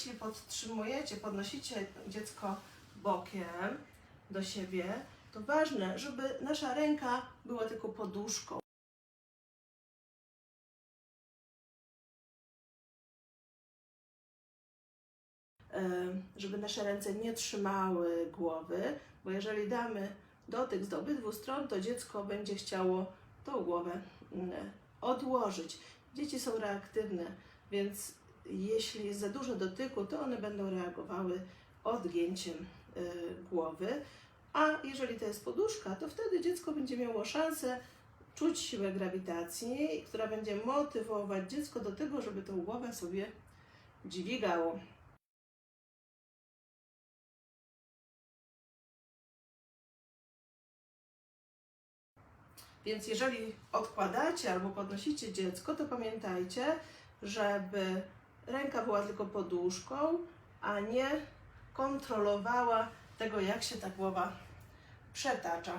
jeśli podtrzymujecie, podnosicie dziecko bokiem do siebie, to ważne, żeby nasza ręka była tylko poduszką. E, Żeby nasze ręce nie trzymały głowy, bo jeżeli damy dotyk z obydwu stron, to dziecko będzie chciało tą głowę mm, odłożyć. Dzieci są reaktywne, więc jeśli jest za dużo dotyku, to one będą reagowały odgięciem y, głowy. A jeżeli to jest poduszka, to wtedy dziecko będzie miało szansę czuć siłę grawitacji, która będzie motywować dziecko do tego, żeby tą głowę sobie dźwigało. Więc jeżeli odkładacie albo podnosicie dziecko, to pamiętajcie, żeby ręka była tylko poduszką, a nie kontrolowała tego, jak się ta głowa przetacza.